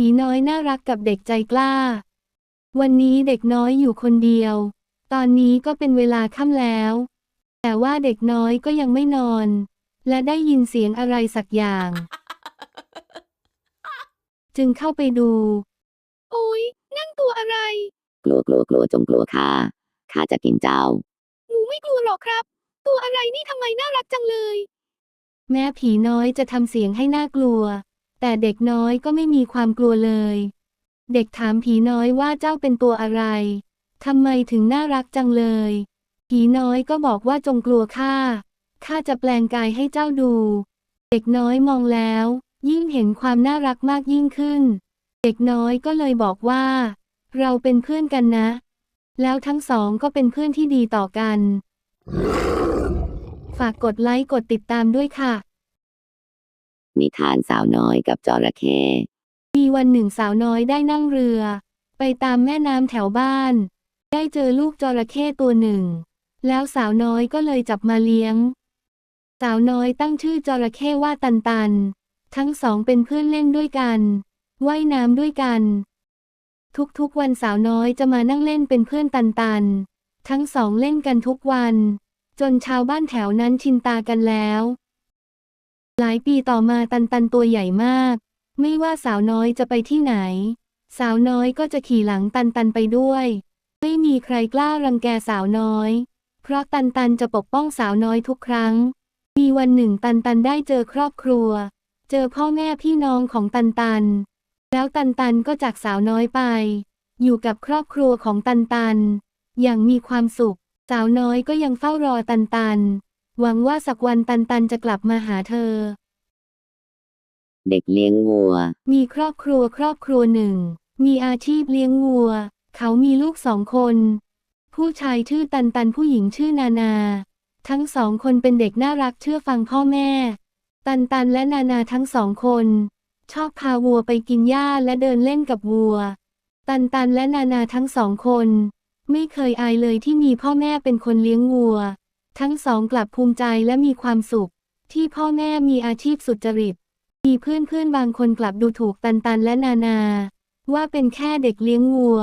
ผีน้อยน่ารักกับเด็กใจกล้า วันนี้เด็กน้อยอยู่คนเดียว ตอนนี้ก็เป็นเวลาค่ำแล้ว แต่ว่าเด็กน้อยก็ยังไม่นอน และได้ยินเสียงอะไรสักอย่าง จึงเข้าไปดู โอ้ยนั่นตัวอะไร กลัวกลัวกลัวจงกลัวข้าข้าจะกินเจ้า หนูไม่กลัวหรอกครับ ตัวอะไรนี่ทำไมน่ารักจังเลย แม้ผีน้อยจะทำเสียงให้น่ากลัว แต่เด็กน้อยก็ไม่มีความกลัวเลย เด็กถามผีน้อยว่าเจ้าเป็นตัวอะไร ทำไมถึงน่ารักจังเลย ผีน้อยก็บอกว่าจงกลัวข้า ข้าจะแปลงกายให้เจ้าดู เด็กน้อยมองแล้ว ยิ่งเห็นความน่ารักมากยิ่งขึ้น เด็กน้อยก็เลยบอกว่า เราเป็นเพื่อนกันนะ แล้วทั้งสองก็เป็นเพื่อนที่ดีต่อกัน ฝากกดไลค์กดติดตามด้วยค่ะ นิทานสาวน้อยกับจระเข้มีวันหนึ่งสาวน้อยได้นั่งเรือ ไปตามแม่น้ำแถวบ้าน ได้เจอลูกจระเข้ตัวหนึ่ง แล้วสาวน้อยก็เลยจับมาเลี้ยง สาวน้อยตั้งชื่อจระเข้ว่าตันตัน ทั้งสองเป็นเพื่อนเล่นด้วยกันว่ายน้ำด้วยกัน ทุกๆวันสาวน้อยจะมานั่งเล่นเป็นเพื่อนตันตัน ทั้งสองเล่นกันทุกวัน จนชาวบ้านแถวนั้นชินตากันแล้ว หลายปีต่อมาตันตันตัวใหญ่มาก ไม่ว่าสาวน้อยจะไปที่ไหน สาวน้อยก็จะขี่หลังตันตันไปด้วย ไม่มีใครกล้ารังแกสาวน้อย เพราะตันตันจะปกป้องสาวน้อยทุกครั้ง มีวันหนึ่งตันตันได้เจอครอบครัว เจอพ่อแม่พี่น้องของตันตัน แล้วตันตันก็จากสาวน้อยไป อยู่กับครอบครัวของตันตัน อย่างมีความสุข สาวน้อยก็ยังเฝ้ารอตันตัน หวังว่าสักวันตันตันจะกลับมาหาเธอ เด็กเลี้ยงวัว มีครอบครัวครอบครัวหนึ่ง มีอาชีพเลี้ยงวัว เขามีลูกสองคน ผู้ชายชื่อตันตันผู้หญิงชื่อนานา ทั้งสองคนเป็นเด็กน่ารักเชื่อฟังพ่อแม่ ตันตันและนานาทั้งสองคน ชอบพาวัวไปกินหญ้าและเดินเล่นกับวัว ตันตันและนานาทั้งสองคน ไม่เคยอายเลยที่มีพ่อแม่เป็นคนเลี้ยงวัว ทั้งสองกลับภูมิใจและมีความสุข ที่พ่อแม่มีอาชีพสุจริต มีเพื่อนๆบางคนกลับดูถูกตันตันและนานา ว่าเป็นแค่เด็กเลี้ยงวัว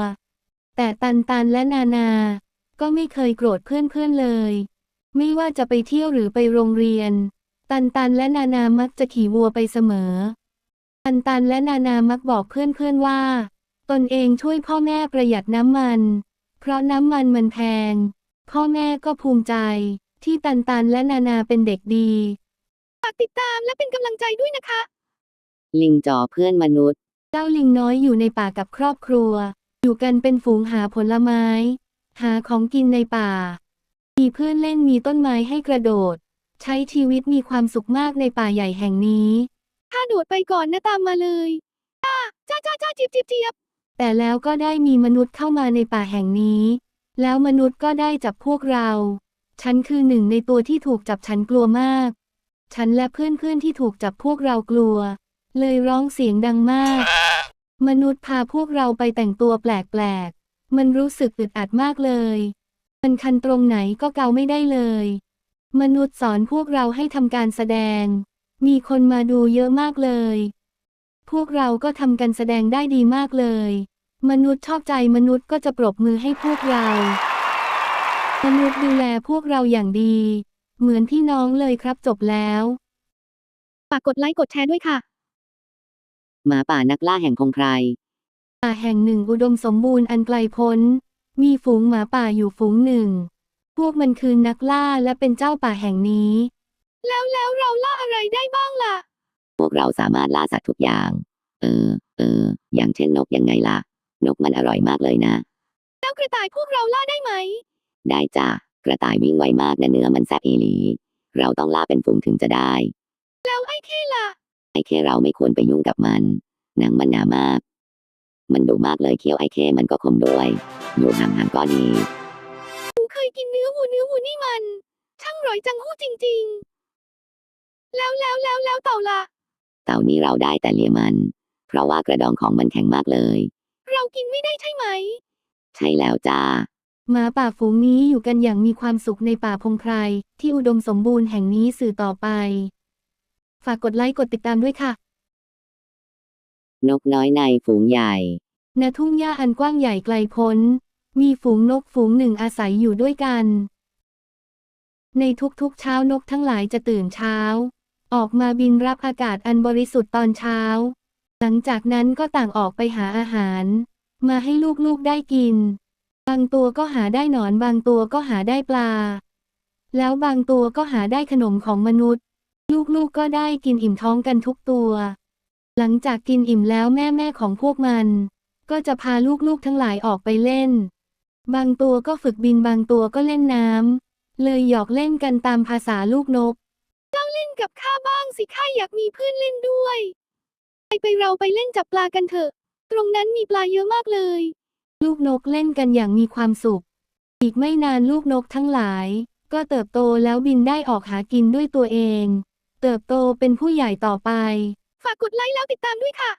แต่ตันตันและนานา ก็ไม่เคยโกรธเพื่อนๆเลย ไม่ว่าจะไปเที่ยวหรือไปโรงเรียน ตันตันและนานามักจะขี่วัวไปเสมอ ตันตันและนานามักบอกเพื่อนๆว่า ตนเองช่วยพ่อแม่ประหยัดน้ำมัน เพราะน้ำมันมันแพง พ่อแม่ก็ภูมิใจ ที่ตันตันและนานาเป็นเด็กดีฝากติดตามและเป็นกำลังใจด้วยนะคะ ลิงจอเพื่อนมนุษย์ เจ้าลิงน้อยอยู่ในป่ากับครอบครัว อยู่กันเป็นฝูงหาผลไม้ หาของกินในป่า มีเพื่อนเล่นมีต้นไม้ให้กระโดด ใช้ชีวิตมีความสุขมากในป่าใหญ่แห่งนี้ถ้าโดดไปก่อนนะตามมาเลยจ้าจ้าจ้าจ้าจิบจิบจิบแต่แล้วก็ได้มีมนุษย์เข้ามาในป่าแห่งนี้ แล้วมนุษย์ก็ได้จับพวกเรา ฉันคือหนึ่งในตัวที่ถูกจับฉันกลัวมาก ฉันและเพื่อนๆที่ถูกจับพวกเรากลัว เลยร้องเสียงดังมาก มนุษย์พาพวกเราไปแต่งตัวแปลกๆ มันรู้สึกอึดอัดมากเลย มันคันตรงไหนก็เกาไม่ได้เลย มนุษย์สอนพวกเราให้ทำการแสดง มีคนมาดูเยอะมากเลย พวกเราก็ทำการแสดงได้ดีมากเลย มนุษย์ชอบใจมนุษย์ก็จะปรบมือให้พวกเรา มนุษย์ดูแลพวกเราอย่างดี เหมือนพี่น้องเลยครับจบแล้วฝากกดไลค์กดแชร์ด้วยค่ะ หมาป่านักล่าแห่งพงไพรป่าแห่งหนึ่งอุดมสมบูรณ์อันไกลพ้น มีฝูงหมาป่าอยู่ฝูงหนึ่ง พวกมันคือนักล่าและเป็นเจ้าป่าแห่งนี้ แล้วแล้วเราล่าอะไรได้บ้างล่ะ พวกเราสามารถล่าสัตว์ทุกอย่าง เออ เออ อย่างเช่นนกยังไงล่ะ นกมันอร่อยมากเลยนะ แล้วกระต่ายพวกเราล่าได้ไหม ได้จ้ะกระต่ายวิ่งไวมากนะเนื้อมันแซ่บอีหลี เราต้องล่าเป็นฝูงถึงจะได้ แล้วไอ้เข้ล่ะ ไอ้เคเราไม่ควรไปยุ่งกับมันหนังมันหนามาก มันดุมากเลยเคี้ยวไอ้เคมันก็คมด้วยอยู่ห่างๆก็ดีหนูเคยกินเนื้อวัวเนื้อวัวนี่มัน ช่างอร่อยจังหู้จริง ๆ แล้วแล้วแล้วแล้วเต่าล่ะ เต่านี้เราได้แต่เลียมัน เพราะว่ากระดองของมันแข็งมากเลย เรากินไม่ได้ใช่ไหม ใช่แล้วจ้า หมาป่าฝูงนี้อยู่กันอย่างมีความสุขในป่าพงไพรที่อุดมสมบูรณ์แห่งนี้สื่อต่อไป ฝากกดไลค์กดติดตามด้วยค่ะ นกน้อยในฝูงใหญ่ ณ ทุ่งหญ้าอันกว้างใหญ่ไกลพ้น มีฝูงนกฝูงหนึ่งอาศัยอยู่ด้วยกัน ในทุกๆเช้านกทั้งหลายจะตื่นเช้า ออกมาบินรับอากาศอันบริสุทธิ์ตอนเช้า หลังจากนั้นก็ต่างออกไปหาอาหาร มาให้ลูกๆได้กิน บางตัวก็หาได้หนอนบางตัวก็หาได้ปลา แล้วบางตัวก็หาได้ขนมของมนุษย์ ลูกๆก็ได้กินอิ่มท้องกันทุกตัว หลังจากกินอิ่มแล้วแม่แม่ของพวกมัน ก็จะพาลูกๆทั้งหลายออกไปเล่น บางตัวก็ฝึกบินบางตัวก็เล่นน้ำเลยหยอกเล่นกันตามภาษาลูกนก เจ้าเล่นกับข้าบ้างสิข้าอยากมีเพื่อนเล่นด้วย ไปไปเราไปเล่นจับปลากันเถอะ ตรงนั้นมีปลาเยอะมากเลย ลูกนกเล่นกันอย่างมีความสุข อีกไม่นานลูกนกทั้งหลาย ก็เติบโตแล้วบินได้ออกหากินด้วยตัวเอง เติบโตเป็นผู้ใหญ่ต่อไป ฝากกดไลค์แล้วติดตามด้วยค่ะ